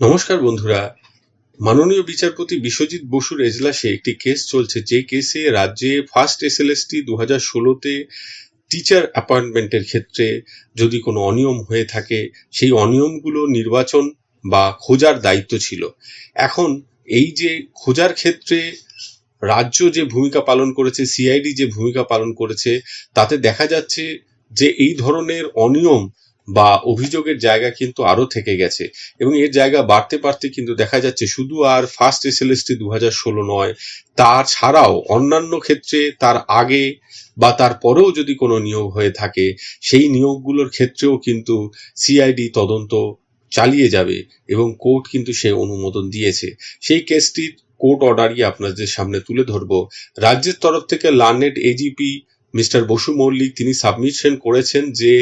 নমস্কার বন্ধুরা। মাননীয় বিচারপতি বিশ্বজিৎ বসুর এজলাসে একটি কেস চলছে। যে কেসে রাজ্যে ফার্স্ট এস এল এসএলএসটি দু হাজার ষোলোতে টিচার অ্যাপয়েন্টমেন্টের ক্ষেত্রে যদি কোনো অনিয়ম হয়ে থাকে, সেই অনিয়মগুলো নির্বাচন বা খোঁজার দায়িত্ব ছিল। এখন এই যে খোঁজার ক্ষেত্রে রাজ্য যে ভূমিকা পালন করেছে, সিআইডি যে ভূমিকা পালন করেছে, তাতে দেখা যাচ্ছে যে এই ধরনের অনিয়ম বা অভিযোগের জায়গা কিন্তু আরও থেকে গেছে। এবং এর জায়গা বাড়তে বাড়তে কিন্তু দেখা যাচ্ছে শুধু আর ফার্স্ট এসএলএসটি দু হাজার ষোলো নয় তা ছাড়াও অন্যান্য ক্ষেত্রে তার আগে বা তার পরেও যদি কোনো নিয়োগ হয়ে থাকে, সেই নিয়োগগুলোর ক্ষেত্রেও কিন্তু সিআইডি তদন্ত চালিয়ে যাবে এবং কোর্ট কিন্তু সে অনুমোদন দিয়েছে। সেই কেসটির কোর্ট অর্ডারই আপনাদের সামনে তুলে ধরবো। রাজ্যের তরফ থেকে learned AGP mister Basu Mallick তিনি সাবমিশন করেছেন যে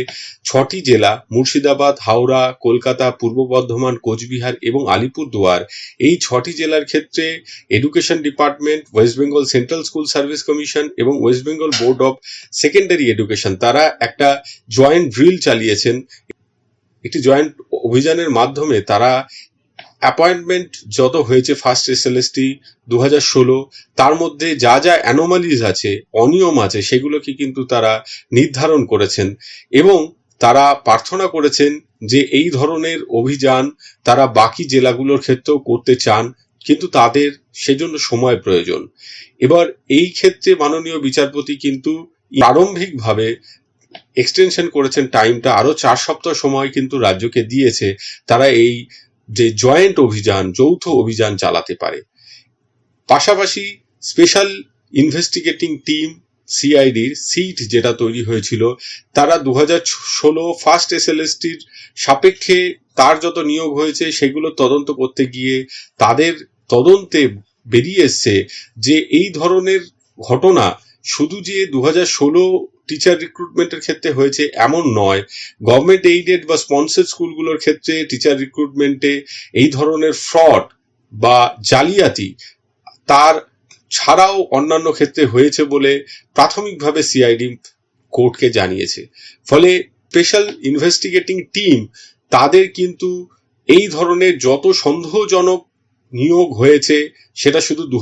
ছটি জেলা, মুর্শিদাবাদ, হাওড়া, কলকাতা, পূর্ব বর্ধমান, কোচবিহার এবং আলিপুরদুয়ার, এই ছটি জেলার ক্ষেত্রে education department West Bengal central school service commission এবং West Bengal board of secondary education তারা একটা জয়েন্ট ড্রিল চালিয়েছেন। একটি জয়েন্ট অভিযানের মাধ্যমে তারা অ্যাপয়েন্টমেন্ট যত হয়েছে ফার্স্ট এসএলএসটি দু হাজার ষোলো, তার মধ্যে যা যা অ্যানোমালিজ আছে, অনিয়ম আছে, সেগুলোকে কিন্তু তারা নির্ধারণ করেছেন। এবং তারা প্রার্থনা করেছেন যে এই ধরনের অভিযান তারা বাকি জেলাগুলোর ক্ষেত্রেও করতে চান, কিন্তু তাদের সেজন্য সময় প্রয়োজন। এবার এই ক্ষেত্রে মাননীয় বিচারপতি কিন্তু প্রারম্ভিকভাবে এক্সটেনশন করেছেন টাইমটা আরও চার সপ্তাহ সময় কিন্তু রাজ্যকে দিয়েছে। তারা এই যে জয়েন্ট অভিযান, যৌথ অভিযান চালাতে পারে। পাশাপাশি স্পেশাল ইনভেস্টিগেটিং টিম, সিআইডির সিট যেটা তৈরি হয়েছিল, তারা দু হাজার ষোলো ফার্স্ট এসএলএসটির সাপেক্ষে তার যত নিয়োগ হয়েছে, সেগুলো তদন্ত করতে গিয়ে তাদের তদন্তে বেরিয়ে এসছে যে এই ধরনের ঘটনা শুধু যে দু হাজার ষোলো টিচার রিক্রুটমেন্টের ক্ষেত্রে হয়েছে এমন নয়। গভর্নমেন্ট এইডেড বা স্পন্সর স্কুলগুলোর ক্ষেত্রে টিচার রিক্রুটমেন্টে এই ধরনের ফ্রড বা জালিয়াতি তার ছাড়াও অন্যান্য ক্ষেত্রে হয়েছে বলে প্রাথমিকভাবে সিআইডি কোর্টকে জানিয়েছে। ফলে স্পেশাল ইনভেস্টিগেটিং টিম তাদের কিন্তু এই ধরনের যত সন্দেহজনক নিয়োগ হয়েছে, সেটা শুধু দু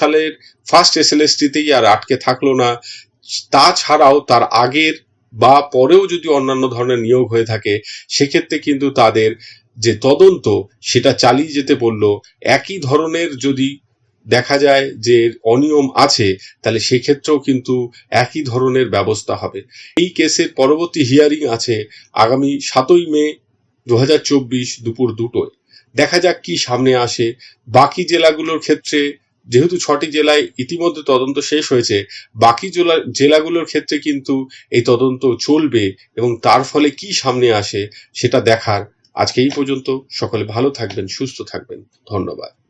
সালের ফার্স্ট এসএলএসটিতেই আর আটকে থাকল না। তাছাড়াও তার আগের বা পরেও যদি অন্যান্য ধরনের নিয়োগ হয়ে থাকে, সেক্ষেত্রে কিন্তু তাদের যে তদন্ত, সেটা চালিয়ে যেতে বলল। একই ধরনের যদি দেখা যায় যে অনিয়ম আছে, তাহলে সেক্ষেত্রেও কিন্তু একই ধরনের ব্যবস্থা হবে। এই কেসের পরবর্তী হিয়ারিং আছে আগামী সাতই মে দু হাজার চব্বিশ দুপুর দুটোয়। দেখা যাক কি সামনে আসে। বাকি জেলাগুলোর ক্ষেত্রে যেহেতু ছটি জেলায় ইতিমধ্যে তদন্ত শেষ হয়েছে, বাকি জেলা জেলাগুলোর ক্ষেত্রে কিন্তু এই তদন্ত চলবে এবং তার ফলে কি সামনে আসে সেটা দেখার আজকে এই পর্যন্ত। সকলে ভালো থাকবেন, সুস্থ থাকবেন। ধন্যবাদ।